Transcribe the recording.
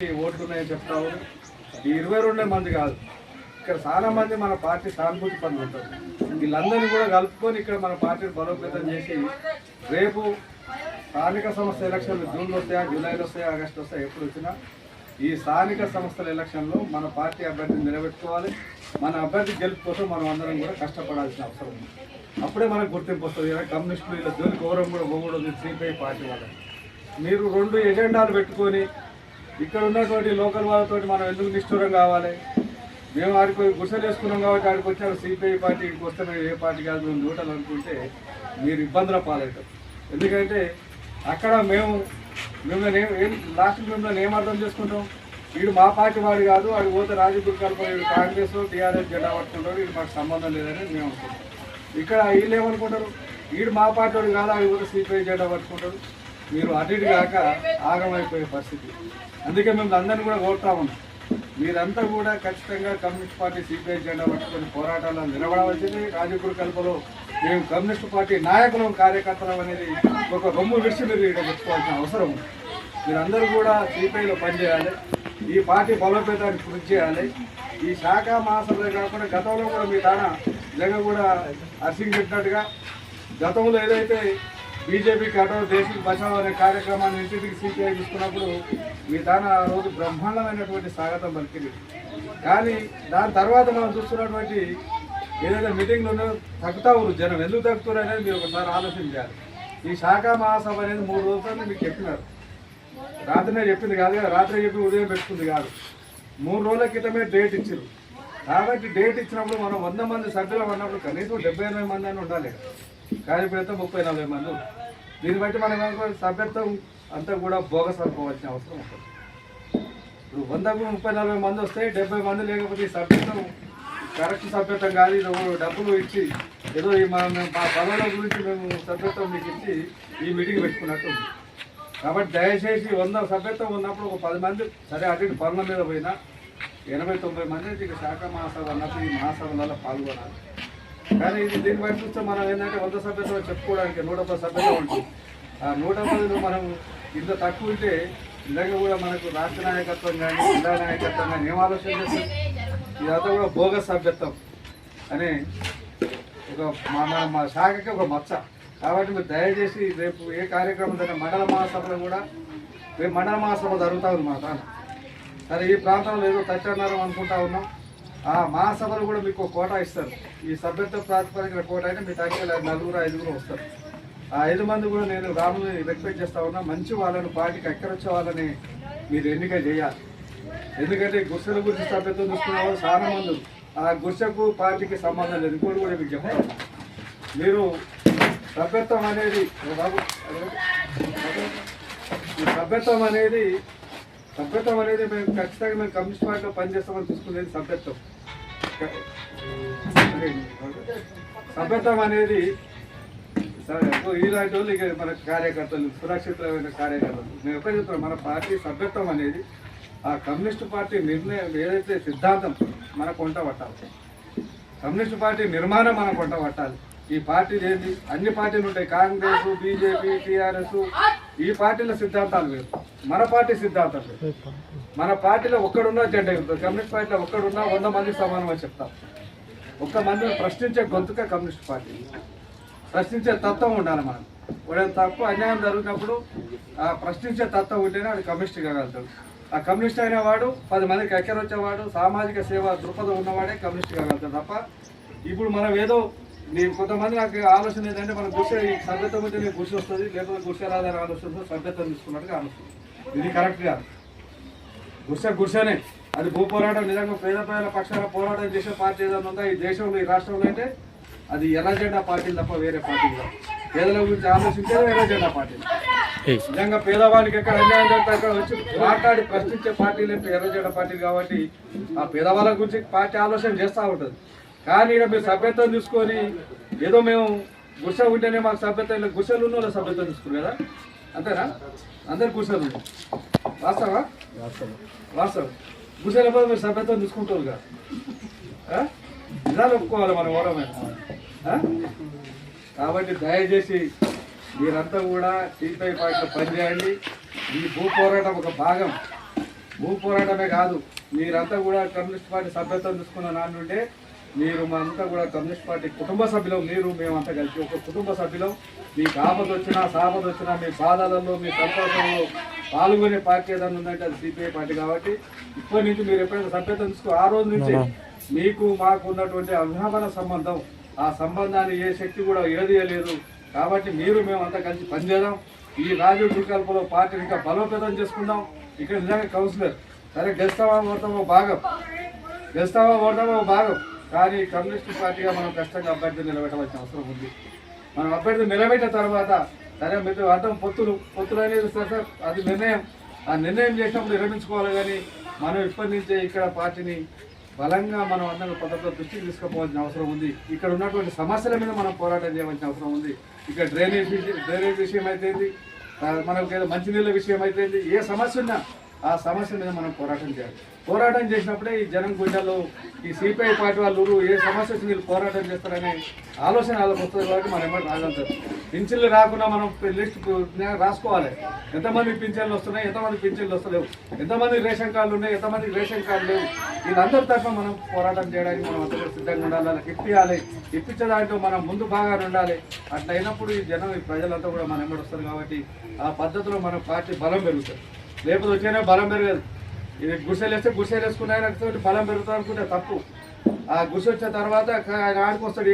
ఓట్లు ఉన్నాయని చెప్తావు? ఈ ఇరవై రెండే మంది కాదు. ఇక్కడ చాలా మంది మన పార్టీ సానుభూతి పనులు ఉంటారు. వీళ్ళందరినీ కూడా కలుపుకొని ఇక్కడ మన పార్టీని బలోపేతం చేసి రేపు స్థానిక సంస్థ ఎలక్షన్లు జూన్లో వస్తాయా జూలైలో వస్తాయా ఆగస్టు వస్తాయా ఎప్పుడు వచ్చినా ఈ స్థానిక సంస్థల ఎలక్షన్లో మన పార్టీ అభ్యర్థిని నిలబెట్టుకోవాలి. మన అభ్యర్థి గెలుపు కోసం మనం అందరం కూడా కష్టపడాల్సిన అవసరం ఉంది. అప్పుడే మనకు గుర్తింపు వస్తుంది. కమ్యూనిస్టులు ఇలా జోలి గౌరవం కూడా పోకూడదు. సిపిఐ పార్టీ వాళ్ళకి మీరు రెండు ఎజెండాలు పెట్టుకొని ఇక్కడ ఉన్నటువంటి లోకల్ వాళ్ళతో మనం ఎందుకు నిష్ఠూరం కావాలి? మేము ఆడికి పోయి గుసలు వేసుకున్నాం కాబట్టి ఆడికి వచ్చారు. సిపిఐ పార్టీ ఇక్కడికి వస్తే మేము ఏ పార్టీ కాదు మేము నూటలు అనుకుంటే మీరు ఇబ్బందుల పాలవుతాం. ఎందుకంటే అక్కడ మేము మిమ్మల్ని ఏం- ఏం లాస్ట్ మిమ్మల్ని ఏం అర్థం చేసుకుంటాం? వీడు మా పార్టీ వాడు కాదు వాడు పోతే రాజకీయ కలుపు కాంగ్రెస్ టీఆర్ఎస్ జెండా పట్టుకుంటాడు వీడు మాకు సంబంధం లేదని మేము అనుకుంటాం. ఇక్కడ వీళ్ళు ఏమనుకుంటారు? వీడు మా పార్టీ వాడు కాదు ఆడు కూడా సిపిఐ జెండా పట్టుకుంటాడు మీరు అటు ఇటు కాక ఆగమైపోయే పరిస్థితి. అందుకే మేము అందరినీ కూడా కోరుతా ఉన్నాం. మీరంతా కూడా ఖచ్చితంగా కమ్యూనిస్ట్ పార్టీ సిపిఐ జెండా పట్టుకొని పోరాటాల్లో నిలబడవలసింది. రాజకీయ కల్పలో మేము కమ్యూనిస్ట్ పార్టీ నాయకులం కార్యకర్తలం అనేది ఒక రొమ్ము విడిచి మీరు ఇక్కడ పెట్టుకోవాల్సిన అవసరం ఉంది. మీరందరూ కూడా సిపిఐలో పనిచేయాలి. ఈ పార్టీ బలోపేతానికి కృషి చేయాలి. ఈ శాఖ మహాసభలే కాకుండా గతంలో కూడా మీ తాన నిజంగా కూడా హర్సింగ్ చెప్పినట్టుగా గతంలో ఏదైతే బీజేపీ కటో దేశం బచావ్ అనే కార్యక్రమాన్ని ఇంటింటికి సిపిఐ తీసుకున్నప్పుడు మీ తాన ఆ రోజు బ్రహ్మాండమైనటువంటి స్వాగతం పలికింది. కానీ దాని తర్వాత మనం చూస్తున్నటువంటి ఏదైతే మీటింగ్లు ఉన్నాయో తగ్గుతా ఉన్నారు జనం. ఎందుకు తగ్గుతారు అనేది మీరు ఒకసారి ఆలోచించాలి ఈ శాఖ మహాసభ అనేది మూడు రోజులు మీకు చెప్పినారు. రాత్రినే చెప్పింది కాదు రాత్రి చెప్పి ఉదయం పెట్టుకుంది కాదు. మూడు రోజుల క్రితమే డేట్ ఇచ్చారు. కాబట్టి డేట్ ఇచ్చినప్పుడు మనం వంద మంది సభ్యులు అన్నప్పుడు కనీసం డెబ్బై ఎనభై మంది అని ఉండాలి. కానీ ఇప్పుడైతే ముప్పై నలభై మంది ఉన్నారు. దీన్ని బట్టి మనం సభ్యత్వం అంతా కూడా బోగస్ అనుకోవాల్సిన అవసరం ఉంటుంది. ఇప్పుడు వందకు ముప్పై నలభై మంది వస్తే డెబ్బై మంది లేకపోతే ఈ సభ్యత్వం కరెక్ట్ సభ్యత్వం కాదు ఇది డబ్బులు ఇచ్చి ఏదో ఈ మా మా పదవుల గురించి మేము సభ్యత్వం మీకు ఇచ్చి ఈ మీటింగ్ పెట్టుకున్నట్టు ఉంది. కాబట్టి దయచేసి వంద సభ్యత్వం ఉన్నప్పుడు ఒక పది మంది సరే అటు పనుల మీద పోయినా ఎనభై తొంభై మంది ఇక శాఖ మహాసభ అన్నప్పుడు ఈ మహాసభలలో పాల్గొనాలి. కానీ ఇది దీన్ని బట్టి చూస్తే మనం ఏంటంటే వంద సభ్యత్వం చెప్పుకోవడానికి నూట పది సభ్యత్వం ఉంటుంది ఆ నూట పదిలో మనం ఇంత తక్కువ ఉంటే నిజంగా కూడా మనకు రాష్ట్ర నాయకత్వం కానీ జిల్లా నాయకత్వం కానీ ఏం ఆలోచన చేస్తాం ఇదంతా కూడా భోగ సభ్యత్వం అని ఒక మా మన మా శాఖకి ఒక మచ్చ. కాబట్టి మీరు దయచేసి రేపు ఏ కార్యక్రమం జరిగిన మండల మహాసభలో కూడా రేపు మండల మహాసభ జరుగుతూ ఉంది మా సరే ఈ ప్రాంతంలో ఏదో తచ్చన్నారు అనుకుంటా ఉన్నాం. మహాసభలు కూడా మీకు కోటా ఇస్తారు. ఈ సభ్యత్వ ప్రాతిపదికన కోట అయినా మీ తగ్గ నలుగురు ఐదుగురు వస్తారు. ఆ ఐదు మంది కూడా నేను రాముని రిక్వెస్ట్ చేస్తా ఉన్నా మంచి వాళ్ళని పార్టీకి ఎక్కడొచ్చే వాళ్ళని మీరు ఎన్నిక చేయాలి. ఎందుకంటే గుర్సెల గురించి సభ్యత్వం చూసుకునే వాళ్ళు చాలా మంది ఆ గుర్సకు పార్టీకి సంబంధం లేదు. ఇంకోటి కూడా మీకు చెప్తాను మీరు సభ్యత్వం అనేది ఈ సభ్యత్వం అనేది సభ్యత్వం అనేది మేము ఖచ్చితంగా మేము కమ్యూనిస్ట్ పార్టీలో పనిచేస్తామని తీసుకునేది సభ్యత్వం సభ్యత్వం అనేది సరే, ఇలాంటి వాళ్ళు ఇక మన కార్యకర్తలు సురక్షితమైన కార్యకర్తలు. మేము ఎక్కడ చెప్తాం మన పార్టీ సభ్యత్వం అనేది ఆ కమ్యూనిస్ట్ పార్టీ నిర్ణయం ఏదైతే సిద్ధాంతం మనకు వంట పట్టాలి. కమ్యూనిస్ట్ పార్టీ నిర్మాణం మనం వంట పట్టాలి. ఈ పార్టీలు ఏంటి? అన్ని పార్టీలు ఉంటాయి. Congress BJP TRS. ఈ పార్టీల సిద్ధాంతాలు లేవు మన పార్టీ సిద్ధాంతాలు మన పార్టీలో ఒక్కడున్నా జెండా ఎగురుతుంది. కమ్యూనిస్ట్ పార్టీలో ఒక్కడున్నా వంద మందికి సమానం అని చెప్తాం. ఒక్క మందిని ప్రశ్నించే గొంతుక కమ్యూనిస్ట్ పార్టీ. ప్రశ్నించే తత్వం ఉండాలి మనం. వాడు తప్పు అన్యాయం జరిగినప్పుడు ఆ ప్రశ్నించే తత్వం ఉంటేనే అది కమ్యూనిస్ట్ కాగలుగుతాడు. ఆ కమ్యూనిస్ట్ అయిన వాడు పది మందికి ఎక్కర వచ్చేవాడు సామాజిక సేవ దృక్పథం ఉన్నవాడే కమ్యూనిస్ట్ కాగలుగుతాడు తప్ప ఇప్పుడు మనం ఏదో నీ కొంతమంది నాకు ఆలోచన ఏంటంటే మనం గుర్సే ఈ సభ్యత్వం ఉంటే నీకు గుర్సి వస్తుంది లేకపోతే గుర్సే రాదని ఆలోచన సభ్యత్వం తీసుకున్నట్టుగా ఆలోచన ఇది కరెక్ట్ కాదు. గుర్సె గుర్సెనే అది భూ పోరాటం నిజంగా పేద ప్రజల పక్షాన పోరాటం చేసే పార్టీ ఏదైనా ఉందా? ఈ దేశంలో ఈ రాష్ట్రంలో అంటే అది ఎర్ర జెండా పార్టీలు తప్ప వేరే పార్టీలు. పేదల గురించి ఆలోచించేది ఎర్ర జెండా పార్టీలు నిజంగా పేదవాళ్ళకి ఎక్కడ అన్యాయం జరిగితే అక్కడ వచ్చి మాట్లాడి ప్రశ్నించే పార్టీలు అంటే ఎర్ర జెండా పార్టీలు కాబట్టి ఆ పేదవాళ్ళ గురించి పార్టీ ఆలోచన చేస్తూ ఉంటుంది. కానీ ఇక్కడ మీరు సభ్యత్వం తీసుకొని ఏదో మేము గుర్స ఉంటేనే మాకు సభ్యత్వం ఇలా గుర్సెలు ఉన్న వాళ్ళు సభ్యత్వం తీసుకున్నారు కదా? అంతేనా? అందరు గుర్సెలు ఉన్నాయి. వాస్తవా. వాస్తవం. గుర్సెల పోయి మీరు సభ్యత్వం తీసుకుంటారు కదా? నిజాలు ఒప్పుకోవాలి మనం ఓడమే కాబట్టి దయచేసి మీరంతా కూడా సిపిఐ పార్టీలో పనిచేయండి. ఈ భూ పోరాటం ఒక భాగం. భూ పోరాటమే కాదు. మీరంతా కూడా కమ్యూనిస్ట్ పార్టీ సభ్యత్వం తీసుకున్న నాన్నుంటే మీరు అంతా కూడా కమ్యూనిస్ట్ పార్టీ కుటుంబ సభ్యులం మీరు మేమంతా కలిసి ఒక కుటుంబ సభ్యులం. మీకు ఆపద వచ్చినా సాపద వచ్చినా మీ బాధలలో మీ సంతోషంలో పాల్గొనే పార్టీ ఏదైనా ఉందంటే అది సిపిఐ పార్టీ కాబట్టి ఇప్పటి నుంచి మీరు ఎప్పుడైతే సభ్యత్వం తీసుకో ఆ రోజు నుంచి మీకు మాకు ఉన్నటువంటి అభిమాన సంబంధం ఆ సంబంధాన్ని ఏ శక్తి కూడా ఇరదీయలేదు. కాబట్టి మీరు మేమంతా కలిసి పనిచేద్దాం. ఈ రాజు వికల్పంలో పార్టీని ఇంకా బలోపేతం చేసుకుందాం. ఇక్కడ నిజంగా కౌన్సిలర్ సరే గెలుస్తావా ఓడతామో భాగం. గెలుస్తావా ఓడతామో భాగం. కానీ కమ్యూనిస్ట్ పార్టీగా మనం కష్టంగా అభ్యర్థి నిలబెట్టవలసిన అవసరం ఉంది. మనం అభ్యర్థి నిలబెట్టిన తర్వాత సరే మీరు అర్థం పొత్తులు పొత్తులు అనేది సార్ సార్ అది నిర్ణయం. ఆ నిర్ణయం చేసినప్పుడు విరమించుకోవాలి కానీ మనం ఇప్పటి నుంచే ఇక్కడ పార్టీని బలంగా మనం అందరం పద్ధతిలో దృష్టికి తీసుకుపోవాల్సిన అవసరం ఉంది. ఇక్కడ ఉన్నటువంటి సమస్యల మీద మనం పోరాటం చేయవలసిన అవసరం ఉంది. ఇక్కడ డ్రైనేజ్ డ్రైనేజ్ విషయం అయితే మనకి మంచినీళ్ళ విషయం అయితే ఏ సమస్య ఉన్నా ఆ సమస్య మీద మనం పోరాటం చేయాలి. పోరాటం చేసినప్పుడే ఈ జనం గుండెల్లో ఈ సిపిఐ పార్టీ వాళ్ళు ఏ సమస్య వచ్చి వీళ్ళు పోరాటం చేస్తారనే ఆలోచన వాళ్ళకి వస్తుంది కాబట్టి మనం ఏమైనా రాగలుగుతారు పింఛన్లు రాకుండా మనం లిస్ట్ రాసుకోవాలి. ఎంతమంది పింఛన్లు వస్తున్నాయి ఎంతమంది పింఛన్లు వస్తలేవు? ఎంతమంది రేషన్ కార్డులు ఉన్నాయి ఎంతమంది రేషన్ కార్డు లేవు? వీళ్ళందరి తరఫున మనం పోరాటం చేయడానికి మనం అందరూ సిద్ధంగా ఉండాలి. వాళ్ళకి ఇప్పించాలి ఇప్పించే దాంట్లో మనం ముందు బాగా ఉండాలి. అట్లయినప్పుడు ఈ జనం ఈ ప్రజలంతా కూడా మనం ఎమ్మడి వస్తారు కాబట్టి ఆ పద్ధతిలో మన పార్టీ బలం పెరుగుతుంది. లేకపోతే వచ్చేనే బలం పెరగదు. ఇది గుడిసెలు వేస్తే గుడిసెలు వేసుకున్నాయని బలం పెరుగుతుంది అనుకుంటే తప్పు. ఆ గుడిసె వచ్చిన తర్వాత ఆయన ఆడుకొస్తాడు